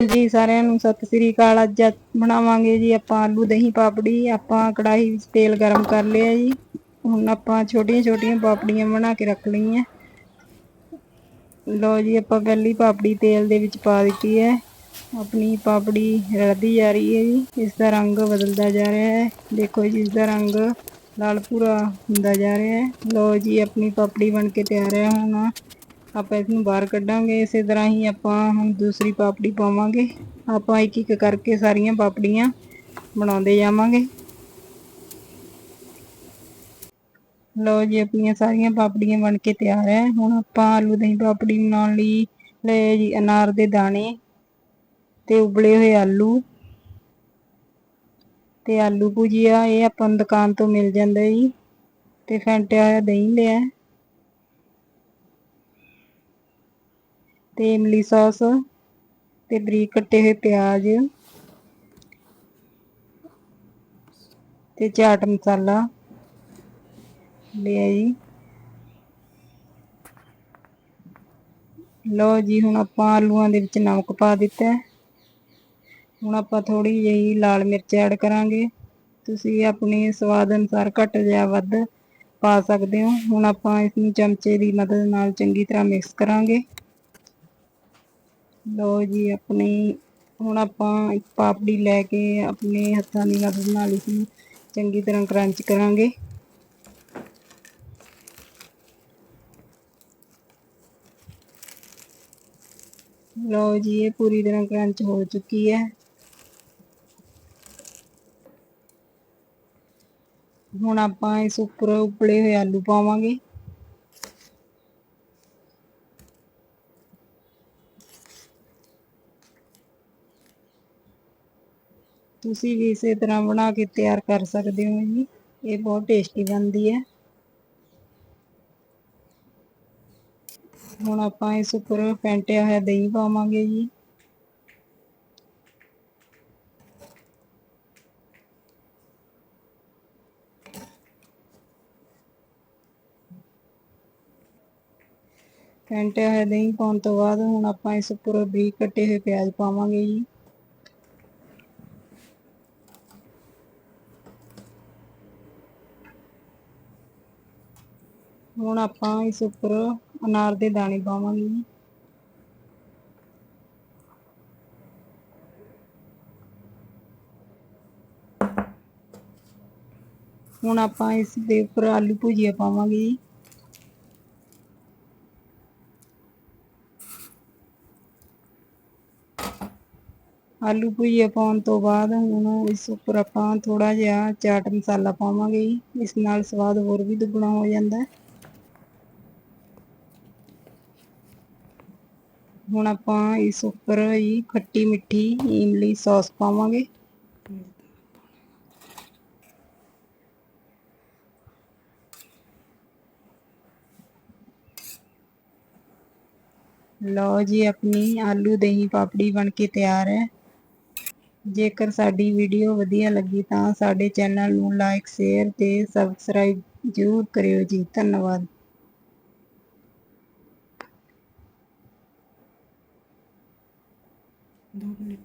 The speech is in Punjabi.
ਜੀ ਸਾਰਿਆਂ ਨੂੰ ਸਤਿ ਸ੍ਰੀ ਅਕਾਲ। ਅੱਜ ਬਣਾਵਾਂਗੇ ਜੀ ਆਪਾਂ ਆਲੂ, ਦਹੀਂ, ਪਾਪੜੀ। ਆਪਾਂ ਕੜਾਹੀ ਵਿੱਚ ਤੇਲ ਗਰਮ ਕਰ ਲਿਆ ਜੀ। ਹੁਣ ਆਪਾਂ ਛੋਟੀਆਂ ਛੋਟੀਆਂ ਪਾਪੜੀਆਂ ਬਣਾ ਕੇ ਰੱਖ ਲਈਆਂ। ਲੋ ਜੀ, ਆਪਾਂ ਪਹਿਲੀ ਪਾਪੜੀ ਤੇਲ ਦੇ ਵਿੱਚ ਪਾ ਦਿੱਤੀ ਹੈ। ਆਪਣੀ ਪਾਪੜੀ ਰਲਦੀ ਜਾ ਰਹੀ ਹੈ ਜੀ। ਇਸ ਦਾ ਰੰਗ ਬਦਲਦਾ ਜਾ ਰਿਹਾ ਹੈ। ਦੇਖੋ ਜੀ, ਇਸ ਦਾ ਰੰਗ ਲਾਲ ਪੂਰਾ ਹੁੰਦਾ ਜਾ ਰਿਹਾ ਹੈ। ਲੋ ਜੀ, ਆਪਣੀ ਪਾਪੜੀ ਬਣ ਕੇ ਤਿਆਰ ਹੈ ਹੁਣ। ਆਪਾਂ ਇਸ ਨੂੰ ਬਾਹਰ ਕੱਢਾਂਗੇ, ਇਸੇ ਤਰ੍ਹਾਂ ਹੀ ਆਪਾਂ ਹੁਣ ਦੂਸਰੀ ਪਾਪੜੀ ਪਾਵਾਂਗੇ। ਆਪਾਂ ਇੱਕ ਇੱਕ ਕਰਕੇ ਸਾਰੀਆਂ ਪਾਪੜੀਆਂ ਬਣਾਉਂਦੇ ਜਾਵਾਂਗੇ। ਲੋ ਜੀ, ਆਪਣੀਆਂ ਸਾਰੀਆਂ ਪਾਪੜੀਆਂ ਬਣ ਕੇ ਤਿਆਰ ਹੈ। ਹੁਣ ਆਪਾਂ ਆਲੂ ਦਹੀਂ ਪਾਪੜੀ ਬਣਾਉਣ ਲਈ ਲਏ ਜੀ ਅਨਾਰ ਦੇ ਦਾਣੇ ਤੇ ਉਬਲੇ ਹੋਏ ਆਲੂ। ਤੇ ਆਲੂ ਭੁਜੀਆ, ਇਹ ਆਪਾਂ ਨੂੰ ਦੁਕਾਨ ਤੋਂ ਮਿਲ ਜਾਂਦਾ ਜੀ। ਤੇ ਫੈਂਟਿਆ ਹੋਇਆ ਦਹੀਂ ਲਿਆ। ਤੇ ਇਮਲੀ ਸੌਸ ਤੇ ਬਰੀਕ ਕੱਟੇ ਹੋਏ ਪਿਆਜ਼ ਤੇ ਚਾਟ ਮਸਾਲਾ। ਲਿਆ ਜੀ। ਲੋ ਜੀ, ਹੁਣ ਆਪਾਂ ਆਲੂਆਂ ਦੇ ਵਿੱਚ ਨਮਕ ਪਾ ਦਿੱਤਾ ਹੁਣ ਆਪਾਂ ਥੋੜੀ ਜਿਹੀ ਲਾਲ ਮਿਰਚ ਐਡ ਕਰਾਂਗੇ। ਤੁਸੀਂ ਆਪਣੇ ਸਵਾਦ ਅਨੁਸਾਰ ਘੱਟ ਜਾਂ ਵੱਧ ਪਾ ਸਕਦੇ ਹੋ। ਹੁਣ ਆਪਾਂ ਇਸ ਨੂੰ ਚਮਚੇ ਦੀ ਮਦਦ ਨਾਲ ਚੰਗੀ ਤਰ੍ਹਾਂ ਮਿਕਸ ਕਰਾਂਗੇ। ਲੋ ਜੀ, ਆਪਣੀ ਹੁਣ ਆਪਾਂ ਇੱਕ ਪਾਪੜੀ ਲੈ ਕੇ ਆਪਣੇ ਹੱਥਾਂ ਦੀ ਮਦਦ ਨਾਲ ਇਸ ਨੂੰ ਚੰਗੀ ਤਰ੍ਹਾਂ ਕਰੰਚ ਕਰਾਂਗੇ। ਲਓ ਜੀ, ਇਹ ਪੂਰੀ ਤਰ੍ਹਾਂ ਕਰੰਚ ਹੋ ਚੁੱਕੀ ਹੈ। ਹੁਣ ਆਪਾਂ ਇਸ ਉੱਪਰ ਉਬਲੇ ਹੋਏ ਆਲੂ ਪਾਵਾਂਗੇ। ਤੁਸੀਂ ਵੀ ਇਸੇ ਤਰ੍ਹਾਂ ਬਣਾ ਕੇ ਤਿਆਰ ਕਰ ਸਕਦੇ ਹੋ ਜੀ। ਇਹ ਬਹੁਤ ਟੇਸਟੀ ਬਣਦੀ ਹੈ। ਹੁਣ ਆਪਾਂ ਇਸ ਉੱਪਰ ਫੈਂਟਿਆ ਹੋਇਆ ਦਹੀਂ ਪਾਵਾਂਗੇ ਜੀ। ਫੈਂਟਿਆ ਹੋਇਆ ਦਹੀਂ ਪਾਉਣ ਤੋਂ ਬਾਅਦ ਹੁਣ ਆਪਾਂ ਇਸ ਉੱਪਰ ਬਰੀਕ ਕੱਟੇ ਹੋਏ ਪਿਆਜ਼ ਪਾਵਾਂਗੇ ਜੀ। ਹੁਣ ਆਪਾਂ ਇਸ ਉੱਪਰ ਅਨਾਰ ਦੇ ਦਾਣੇ ਪਾਵਾਂਗੇ। ਹੁਣ ਆਪਾਂ ਇਸ ਦੇ ਉੱਪਰ ਆਲੂ ਭੁਜੀਆ ਪਾਵਾਂਗੇ। ਆਲੂ ਭੁਜੀਆ ਪਾਉਣ ਤੋਂ ਬਾਅਦ ਹੁਣ ਇਸ ਉੱਪਰ ਆਪਾਂ ਥੋੜਾ ਜਿਹਾ ਚਾਟ ਮਸਾਲਾ ਪਾਵਾਂਗੇ। ਇਸ ਨਾਲ ਸਵਾਦ ਹੋਰ ਵੀ ਦੁੱਗਣਾ ਹੋ ਜਾਂਦਾ। ਹੈ ਹੁਣ ਆਪਾਂ ਇਸ ਉੱਪਰ ਹੀ ਖੱਟੀ ਮਿੱਠੀ ਇਮਲੀ ਸੌਸ ਪਾਵਾਂਗੇ। ਲਓ ਜੀ, ਆਪਣੀ ਆਲੂ ਦਹੀਂ ਪਾਪੜੀ ਬਣ ਕੇ ਤਿਆਰ ਹੈ। ਜੇਕਰ ਸਾਡੀ ਵੀਡੀਓ ਵਧੀਆ ਲੱਗੀ ਤਾਂ ਸਾਡੇ ਚੈਨਲ ਨੂੰ ਲਾਈਕ ਸ਼ੇਅਰ ਤੇ ਸਬਸਕ੍ਰਾਈਬ ਜ਼ਰੂਰ ਕਰਿਓ ਜੀ। ਧੰਨਵਾਦ। দু মিনিট